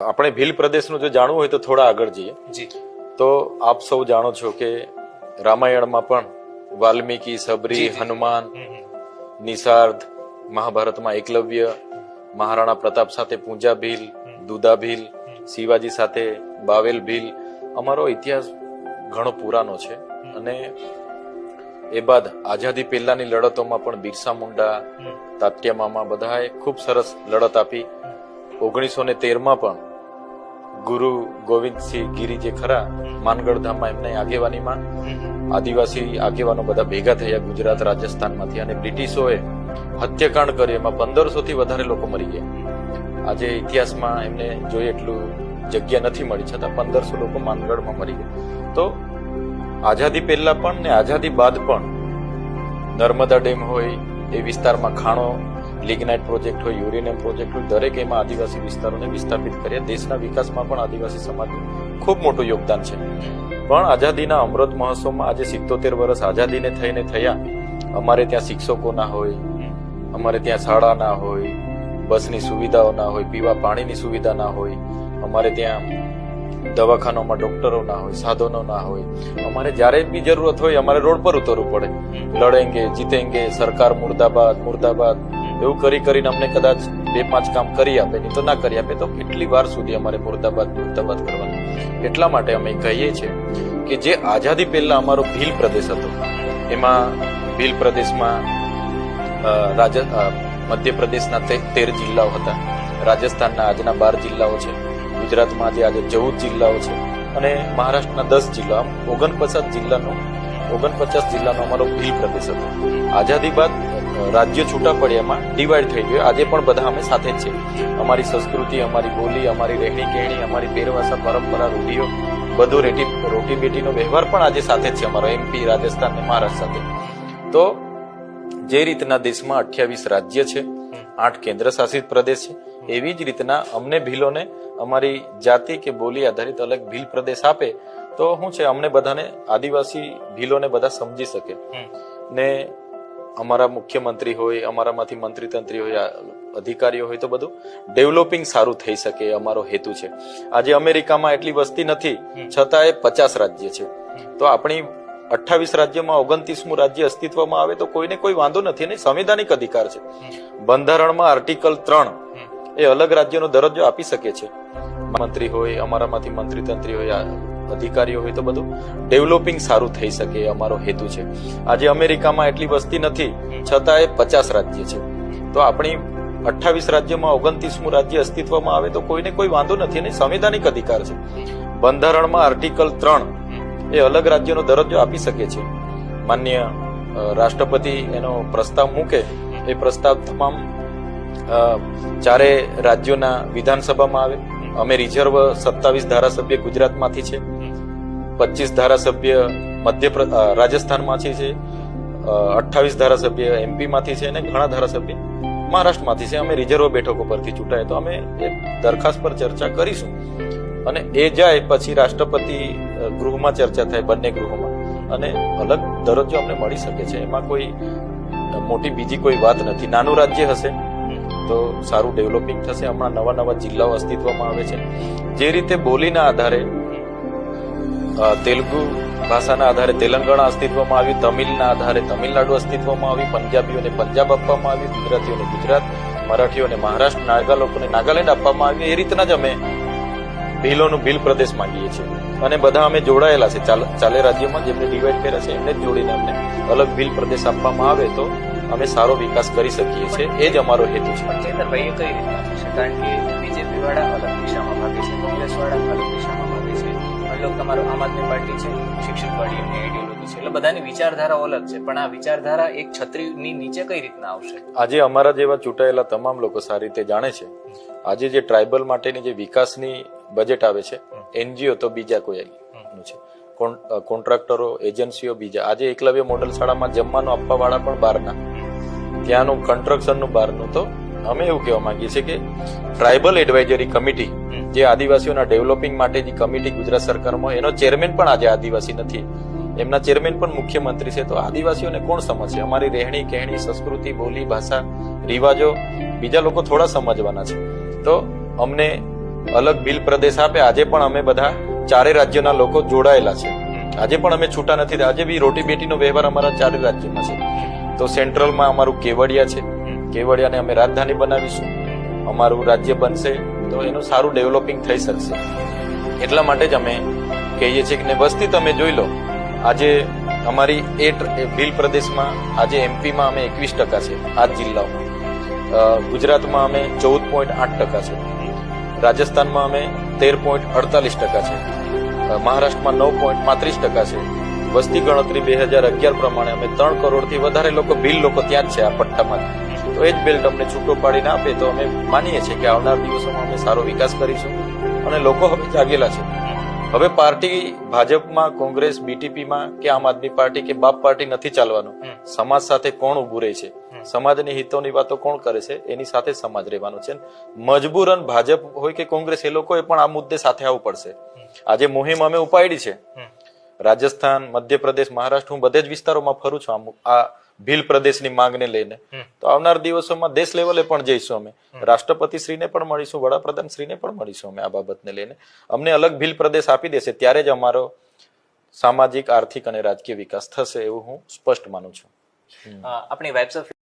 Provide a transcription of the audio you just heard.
આપણે ભીલ પ્રદેશનું જો જાણવું હોય તો થોડા આગળ જઈએ. જી. તો આપ સૌ જાણો છો કે રામાયણમાં પણ વાલ્મીકી સબરી. હનુમાન. નિષાર્ધ મહાભારતમાં એકલવ્ય મહારાણા પ્રતાપ સાથે પૂંજા ભીલ દુદા ભીલ શિવાજી સાથે બાવેલ ભીલ. અમારો ઇતિહાસ ઘણો પુરાનો છે. અને એ બાદ આઝાદી પહેલાની લડતોમાં પણ બિરસા મુંડા. તાત્યા મામા બધાએ ખૂબ સરસ લડત આપી. ઓગણીસો ને તેરમાં પણ ગુરુ ગોવિંદસિંહ ગીરી જે ખરા માનગઢ ધામમાં એમની આગેવાનીમાં. આદિવાસી આગેવાનો બધા ભેગા થયા ગુજરાત રાજસ્થાનમાંથી અને બ્રિટિશોએ હત્યાકાંડ કર્યું. એમાં પંદરસો થી વધારે લોકો મરી ગયા. આજે ઇતિહાસમાં એમને જોઈએ એટલું જગ્યા નથી મળી છતાં પંદરસો લોકો માનગઢમાં મરી ગયા. તો આઝાદી પહેલા પણ ને આઝાદી બાદ પણ નર્મદા ડેમ હોય એ વિસ્તારમાં ખાણો લિગ્નાઇટ પ્રોજેક્ટ હોય યુરેનિયમ પ્રોજેક્ટ હોય દરેક એમાં આદિવાસી વિસ્તારોને વિસ્થાપિત કર્યા દેશના વિકાસમાં પણ આદિવાસી સમાજનું ખૂબ મોટું યોગદાન છે. પણ આઝાદીના અમૃત મહોત્સવમાં આજે સિત્તોતેર વર્ષ આઝાદીને થઈને થયા. અમારે ત્યાં શિક્ષકો ના હોય અમારે ત્યાં શાળા ના હોય બસની સુવિધાઓ ના હોય પીવા પાણીની સુવિધા ના હોય અમારે ત્યાં દવાખાનામાં ડોક્ટરો ના હોય સાધનો ના હોય. અમારે જ્યારે બી જરૂરત હોય અમારે રોડ પર ઉતરવું પડે. લડેંગે જીતેંગે સરકાર મુર્દાબાદ મુર્દાબાદ એવું કરી કરીને અમને કદાચ બે પાંચ કામ કરી આપે, નહીં તો ના કરી આપે. તો કેટલી વાર સુધી અમારે મુર્દાબાદ મુર્દાબાદ કરવાનું? એટલા માટે અમે કહીએ છીએ કે જે આઝાદી પહેલા અમારો ભીલ પ્રદેશ હતો, એમાં ભીલ પ્રદેશમાં રાજ મધ્યપ્રદેશના તેર જિલ્લાઓ હતા. રાજસ્થાનના આજના બાર જિલ્લાઓ છે. ગુજરાતમાં આજે આજે ચૌદ જિલ્લાઓ છે. અને મહારાષ્ટ્રના દસ જિલ્લા. ઓગણપચાસ જિલ્લાનો ઓગણપચાસ જિલ્લાનો અમારો ભીલ પ્રદેશ હતો. આઝાદી બાદ રાજ્ય છૂટા પડ્યા એમાં ડિવાઈડ થઈ ગયું. આજે પણ બધા અમે સાથે જ છે અમારી સંસ્કૃતિ અમારી બોલી અમારી રહેણી કહેણી અમારી પહેરવાસા પરંપરા રૂઢિઓ બધું રેટી રોટી બેટીનો વ્યવહાર પણ આજે સાથે જ છે. અમારો એમપી રાજસ્થાન અને મહારાષ્ટ્ર સાથે. તો જે રીતના દેશમાં અઠ્યાવીસ રાજ્ય છે આઠ કેન્દ્ર શાસિત પ્રદેશ છે એવી જ રીતના અમને ભીલોને અમારી જાતિ કે બોલી આધારિત અલગ ભીલ પ્રદેશ આપે તો શું છે અમને બધાને આદિવાસી ભીલોને બધા સમજી શકે. ને અમારા મુખ્યમંત્રી હોય અમારામાંથી મંત્રી તંત્રી હોય અધિકારીઓ હોય તો બધું ડેવલપિંગ સારું થઈ શકે એ અમારો હેતુ છે. આજે અમેરિકામાં એટલી વસ્તી નથી છતાં એ પચાસ રાજ્ય છે. તો આપણી અઠ્ઠાવીસ રાજ્યમાં ઓગણત્રીસમું રાજ્ય અસ્તિત્વમાં આવે તો કોઈને કોઈ વાંધો નથી અને સંવિધાનિક અધિકાર છે. બંધારણમાં આર્ટિકલ ત્રણ એ અલગ રાજ્યનો દરજ્જો આપી શકે છે. મંત્રી હોય અમારામાંથી મંત્રી તંત્રી હોય આ અધિકારીઓ હોય તો બધું ડેવલપિંગ સારું થઈ શકે અમારો હેતુ છે. આજે અમેરિકામાં એટલી વસ્તી નથી, છતાં એ પચાસ રાજ્ય છે. તો આપણી અઠ્ઠાવીસ રાજ્યમાં ઓગણત્રીસમું રાજ્ય અસ્તિત્વમાં આવે તો કોઈને કોઈ વાંધો નથી અને સંવિધાનિક અધિકાર છે. બંધારણમાં આર્ટિકલ ત્રણ એ અલગ રાજ્યનો દરજ્જો આપી શકે છે. માન્ય રાષ્ટ્રપતિ એનો પ્રસ્તાવ મૂકે, એ પ્રસ્તાવ તમામ ચારે રાજ્યોના વિધાનસભામાં આવે. અમે રિઝર્વ સત્તાવીસ ધારાસભ્ય ગુજરાતમાંથી છે. પચીસ ધારાસભ્ય મધ્ય રાજસ્થાનમાંથી છે અઠ્ઠાવીસ ધારાસભ્ય એમપીમાંથી છે અને ઘણા ધારાસભ્ય મહારાષ્ટ્રમાંથી છે. અમે રિઝર્વ બેઠકો પરથી ચૂંટાય તો અમે એ દરખાસ્ત પર ચર્ચા કરીશું. અને એ જાય પછી રાષ્ટ્રપતિ ગૃહમાં ચર્ચા થાય બંને ગૃહોમાં. અને અલગ દરજ્જો અમને મળી શકે છે. એમાં કોઈ મોટી બીજી કોઈ વાત નથી. નાનું રાજ્ય હશે તો સારું ડેવલપિંગ થશે. હમણાં નવા નવા જિલ્લાઓ અસ્તિત્વમાં આવે છે. જે રીતે બોલીના આધારે તેલુગુ ભાષાના આધારે તેલંગાણા અસ્તિત્વમાં આવ્યું તમિલના આધારે તમિલનાડુ અસ્તિત્વમાં આવ્યું પંજાબીઓને પંજાબ આપવામાં આવ્યું ગુજરાતીઓને ગુજરાત, મરાઠીઓને મહારાષ્ટ્ર નાગા લોકોને નાગાલેન્ડ આપવામાં આવ્યું એ રીતના જ અમે ભીલોનું ભીલ પ્રદેશ માંગીએ છીએ. અને બધા અમે જોડાયેલા છે. ચાલે રાજ્યમાં જેમને ડિવાઈડ કર્યા છે, એમને જ જોડીને અમને અલગ ભીલ પ્રદેશ આપવામાં આવે તો અમે સારો વિકાસ કરી શકીએ છીએ. એ જ અમારો હેતુ છે. કારણ કે બીજેપી વાળા અલગ દિશામાં ભાગે છે કોંગ્રેસ વાળા અલગ દિશામાં ભાગે છે. માની લો તમારો આમ આદમી પાર્ટી છે શિક્ષણ પાર્ટી, એમની આઈડિયોલોજી છે. એટલે બધાની વિચારધારાઓ અલગ છે, પણ આ વિચારધારા એક છત્રીની નીચે કઈ રીતના આવશે? આજે અમારા જેવા ચૂંટાયેલા તમામ લોકો સારી રીતે જાણે છે. આજે જે ટ્રાઇબલ માટેની જે વિકાસની બજેટ આવે છે, એનજીઓ તો બીજા કોઈ છે. કોન્ટ્રાક્ટરો એજન્સીઓ બીજા. આજે એકલવ્ય મોડલ શાળામાં જમવાનું આપવા વાળા પણ બહારના. ત્યાંનું કન્સ્ટ્રક્શનનું બહારનું તો અમે એવું કહેવા માંગીએ છીએ કે ટ્રાઇબલ એડવાઇઝરી કમિટી જે આદિવાસીઓના ડેવલપિંગ માટે જે કમિટી ગુજરાત સરકારમાં એનો ચેરમેન પણ આજે આદિવાસી નથી. એમના ચેરમેન પણ મુખ્યમંત્રી છે. તો આદિવાસીઓને કોણ સમજશે? અમારી રહેણી, કહેણી, સંસ્કૃતિ, બોલી, ભાષા, રિવાજો, બીજા લોકો થોડા સમજવાના છે. તો અમને અલગ બિલ પ્રદેશ આપે. આજે પણ અમે બધા ચારે રાજ્યના લોકો જોડાયેલા છે. આજે પણ અમે છૂટા નથી. આજે બી રોટી બેટીનો વ્યવહાર અમારા ચારે રાજ્યમાં છે. તો સેન્ટ્રલમાં અમારું કેવડિયા છે. કેવડિયાને અમે રાજધાની બનાવીશું. અમારું રાજ્ય બનશે. તો એનું સારું ડેવલપિંગ થઈ શકશે. એટલા માટે જ અમે કહીએ છીએ કે વસ્તી તમે જોઈ લો. આજે અમારી એ ભીલ પ્રદેશમાં આજે એમપીમાં અમે એકવીસ ટકા છે આ જિલ્લાઓમાં. ગુજરાતમાં અમે ચૌદ પોઈન્ટ આઠ ટકા છે. રાજસ્થાનમાં અમે તેર પોઈન્ટ અડતાલીસ ટકા છે. મહારાષ્ટ્રમાં નવ પોઈન્ટ પાંત્રીસ ટકા છે. વસ્તી ગણતરી બે હજાર અગિયાર પ્રમાણે અમે ત્રણ કરોડથી વધારે લોકો ભીલ લોકો ત્યાં જ છે આ પટ્ટામાં. તો એ જ બેલ્ટ અમને છૂટો પાડીને આપે તો અમે માનીએ છીએ કે આવનાર દિવસોમાં અમે સારો વિકાસ કરીશું અને લોકો હવે જાગેલા છે. હવે પાર્ટી ભાજપમાં કોંગ્રેસ બીટીપીમાં કે આમ આદમી પાર્ટી કે બાપ પાર્ટી નથી ચાલવાનું. સમાજ સાથે કોણ ઉભું રહે છે? સમાજની હિતોની વાતો કોણ કરે છે? એની સાથે સમાજ રહેવાનો છે. મજબૂરન ભાજપ હોય કે કોંગ્રેસ એ લોકોએ પણ આ મુદ્દે સાથે આવવું પડશે. આજે મુહિમ અમે ઉપાડી છે. રાજસ્થાન મધ્યપ્રદેશ મહારાષ્ટ્ર હું બધે જ વિસ્તારોમાં ફરું છું. આ ભીલ પ્રદેશની માંગને લઈને. તો આવનાર દિવસોમાં દેશ લેવલે પણ જઈશું અમે. રાષ્ટ્રપતિ શ્રીને પણ મળીશું વડાપ્રધાન શ્રીને પણ મળીશું અમે આ બાબતને લઈને. અમને અલગ ભીલ પ્રદેશ આપી દેશે ત્યારે જ અમારો સામાજિક આર્થિક અને રાજકીય વિકાસ થશે એવું હું સ્પષ્ટ માનું છું. આપણી વાઇબ્સ ઓફ